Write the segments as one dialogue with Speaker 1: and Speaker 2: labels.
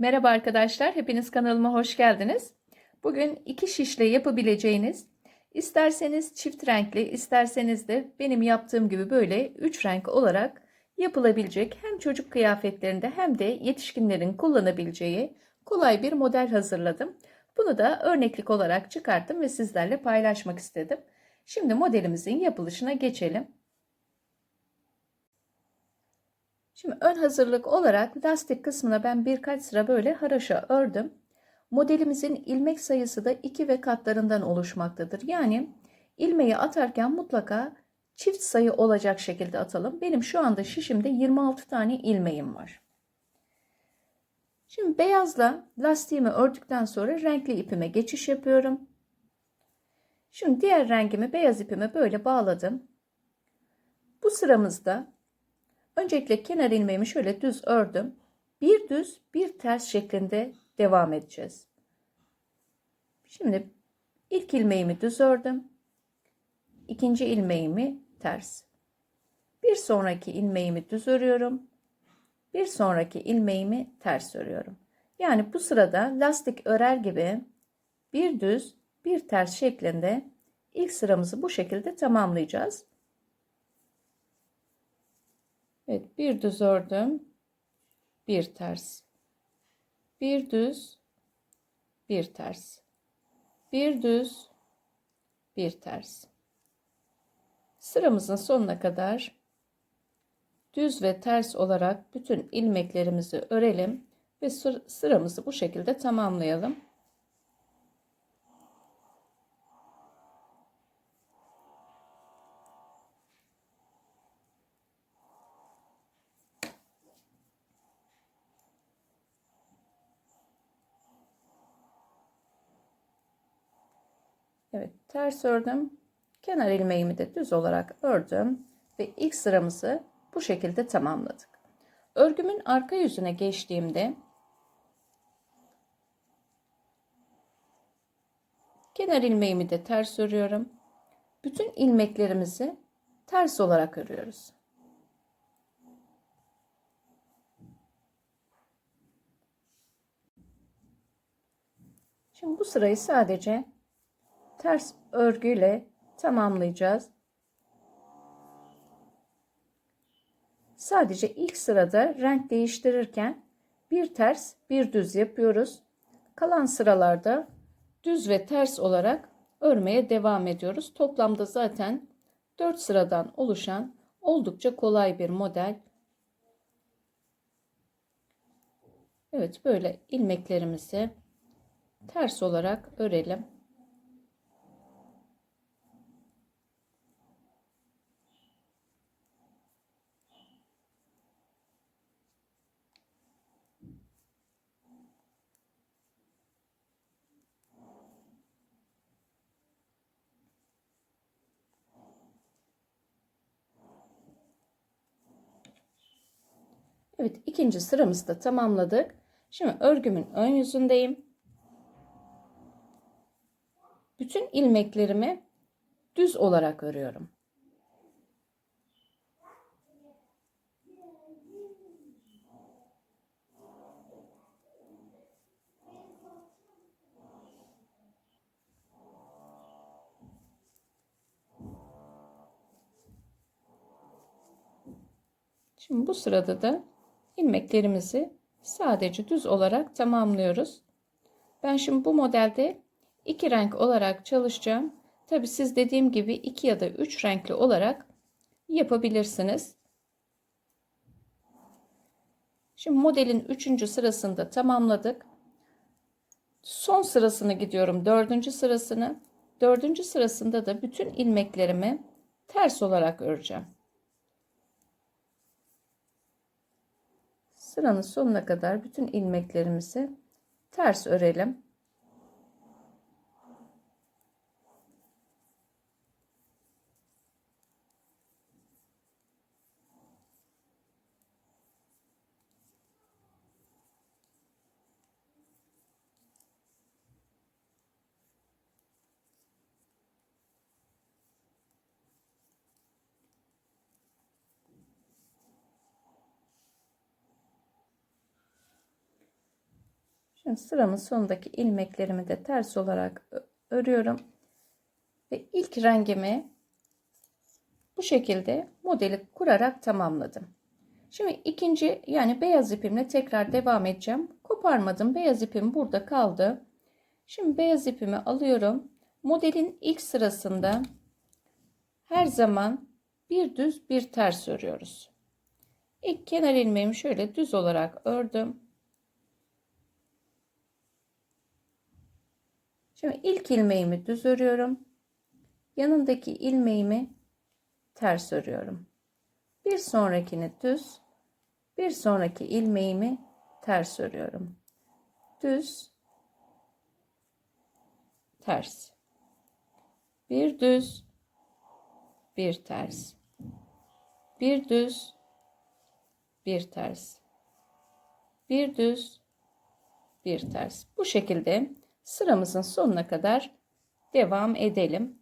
Speaker 1: Merhaba arkadaşlar, hepiniz kanalıma hoş geldiniz. Bugün iki şişle yapabileceğiniz, isterseniz çift renkli, isterseniz de benim yaptığım gibi böyle üç renk olarak yapılabilecek hem çocuk kıyafetlerinde hem de yetişkinlerin kullanabileceği kolay bir model hazırladım. Bunu da örneklik olarak çıkarttım ve sizlerle paylaşmak istedim. Şimdi modelimizin yapılışına geçelim. Şimdi ön hazırlık olarak lastik kısmına ben birkaç sıra böyle haraşa ördüm. Modelimizin ilmek sayısı da 2 ve katlarından oluşmaktadır. Yani ilmeği atarken mutlaka çift sayı olacak şekilde atalım. Benim şu anda şişimde 26 tane ilmeğim var. Şimdi beyazla lastiğimi ördükten sonra renkli ipime geçiş yapıyorum. Şimdi diğer rengimi beyaz ipime böyle bağladım. Bu sıramızda Öncelikle kenar ilmeğimi şöyle düz ördüm. Bir düz bir ters şeklinde devam edeceğiz. Şimdi ilk ilmeğimi düz ördüm. İkinci ilmeğimi ters. Bir sonraki ilmeğimi düz örüyorum. Bir sonraki ilmeğimi ters örüyorum. Yani bu sırada lastik örer gibi bir düz bir ters şeklinde ilk sıramızı bu şekilde tamamlayacağız. Evet bir düz ördüm. Bir ters. Bir düz. Bir ters. Bir düz. Bir ters. Sıramızın sonuna kadar düz ve ters olarak bütün ilmeklerimizi örelim ve sıramızı bu şekilde tamamlayalım. Evet ters ördüm. Kenar ilmeğimi de düz olarak ördüm ve ilk sıramızı bu şekilde tamamladık. Örgümün arka yüzüne geçtiğimde kenar ilmeğimi de ters örüyorum. Bütün ilmeklerimizi ters olarak örüyoruz. Şimdi bu sırayı sadece ters örgüyle tamamlayacağız. Sadece ilk sırada renk değiştirirken bir ters bir düz yapıyoruz. Kalan sıralarda düz ve ters olarak örmeye devam ediyoruz. Toplamda zaten 4 sıradan oluşan oldukça kolay bir model. Evet böyle ilmeklerimizi ters olarak örelim. Evet ikinci sıramızı da tamamladık. Şimdi örgümün ön yüzündeyim. Bütün ilmeklerimi düz olarak örüyorum. Şimdi bu sırada da ilmeklerimizi sadece düz olarak tamamlıyoruz. Ben şimdi bu modelde iki renk olarak çalışacağım. Tabi siz dediğim gibi iki ya da üç renkli olarak yapabilirsiniz. Şimdi modelin üçüncü sırasında tamamladık. Son sırasını gidiyorum. Dördüncü sırasını. Dördüncü sırasında da bütün ilmeklerimi ters olarak öreceğim. Sıranın sonuna kadar bütün ilmeklerimizi ters örelim. Şimdi sıramın sonundaki ilmeklerimi de ters olarak örüyorum. Ve ilk rengimi bu şekilde modeli kurarak tamamladım. Şimdi ikinci yani beyaz ipimle tekrar devam edeceğim. Koparmadım. Beyaz ipim burada kaldı. Şimdi beyaz ipimi alıyorum. Modelin ilk sırasında her zaman bir düz bir ters örüyoruz. İlk kenar ilmeğimi şöyle düz olarak ördüm. Şimdi ilk ilmeğimi düz örüyorum. Yanındaki ilmeğimi ters örüyorum. Bir sonrakini düz, bir sonraki ilmeğimi ters örüyorum. Düz, ters. Bir düz, bir ters. Bir düz, bir ters. Bir düz, bir ters. Bu şekilde sıramızın sonuna kadar devam edelim.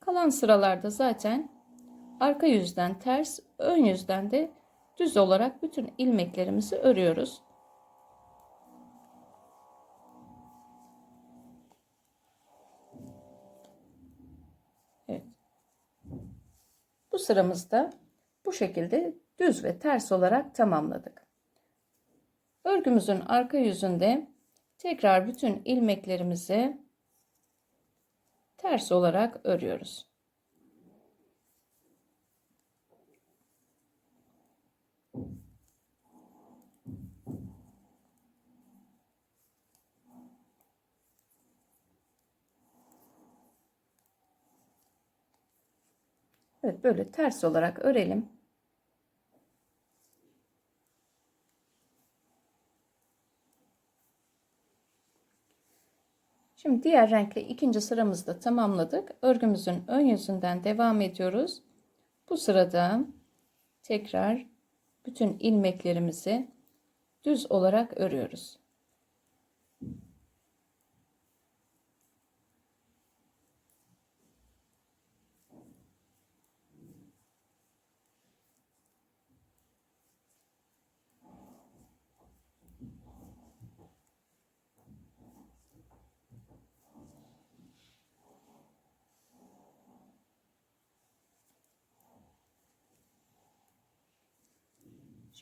Speaker 1: Kalan sıralarda zaten arka yüzden ters, ön yüzden de düz olarak bütün ilmeklerimizi örüyoruz. Evet. Bu sıramızda bu şekilde düz ve ters olarak tamamladık. Örgümüzün arka yüzünde tekrar bütün ilmeklerimizi ters olarak örüyoruz. Evet böyle ters olarak örelim. Şimdi diğer renkle ikinci sıramızı da tamamladık. Örgümüzün ön yüzünden devam ediyoruz. Bu sırada tekrar bütün ilmeklerimizi düz olarak örüyoruz.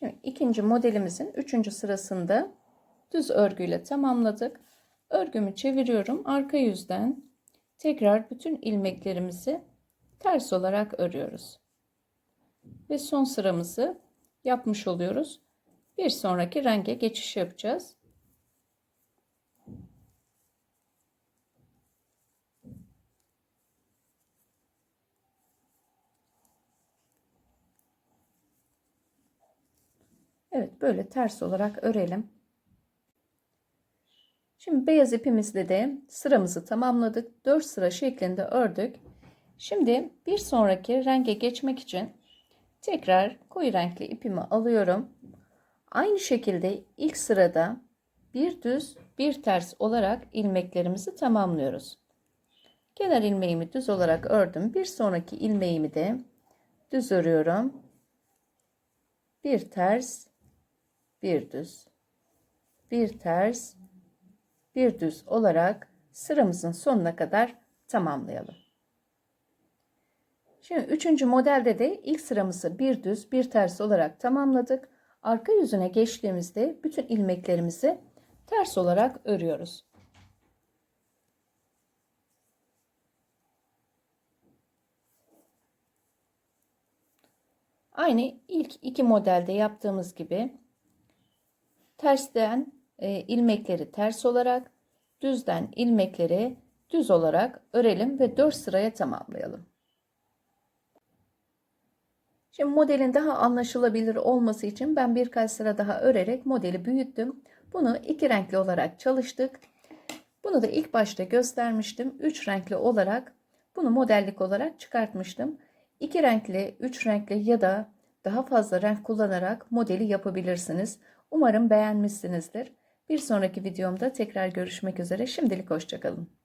Speaker 1: Şimdi ikinci modelimizin üçüncü sırasında düz örgüyle tamamladık. Örgümü çeviriyorum. Arka yüzden tekrar bütün ilmeklerimizi ters olarak örüyoruz. Ve son sıramızı yapmış oluyoruz. Bir sonraki renge geçiş yapacağız. Evet böyle ters olarak örelim. Şimdi beyaz ipimizle de sıramızı tamamladık. 4 sıra şeklinde ördük. Şimdi bir sonraki renge geçmek için tekrar koyu renkli ipimi alıyorum. Aynı şekilde ilk sırada bir düz bir ters olarak ilmeklerimizi tamamlıyoruz. Kenar ilmeğimi düz olarak ördüm. Bir sonraki ilmeğimi de düz örüyorum. Bir ters, bir düz, bir ters, bir düz olarak sıramızın sonuna kadar tamamlayalım. Şimdi üçüncü modelde de ilk sıramızı bir düz bir ters olarak tamamladık. Arka yüzüne geçtiğimizde bütün ilmeklerimizi ters olarak örüyoruz. Aynı ilk iki modelde yaptığımız gibi tersten e, ilmekleri ters olarak, düzden ilmekleri düz olarak örelim ve 4 sıraya tamamlayalım. Şimdi modelin daha anlaşılabilir olması için ben birkaç sıra daha örerek modeli büyüttüm. Bunu iki renkli olarak çalıştık. Bunu da ilk başta göstermiştim. Üç renkli olarak bunu modellik olarak çıkartmıştım. İki renkli, üç renkli ya da daha fazla renk kullanarak modeli yapabilirsiniz. Umarım beğenmişsinizdir. Bir sonraki videomda tekrar görüşmek üzere. Şimdilik hoşçakalın.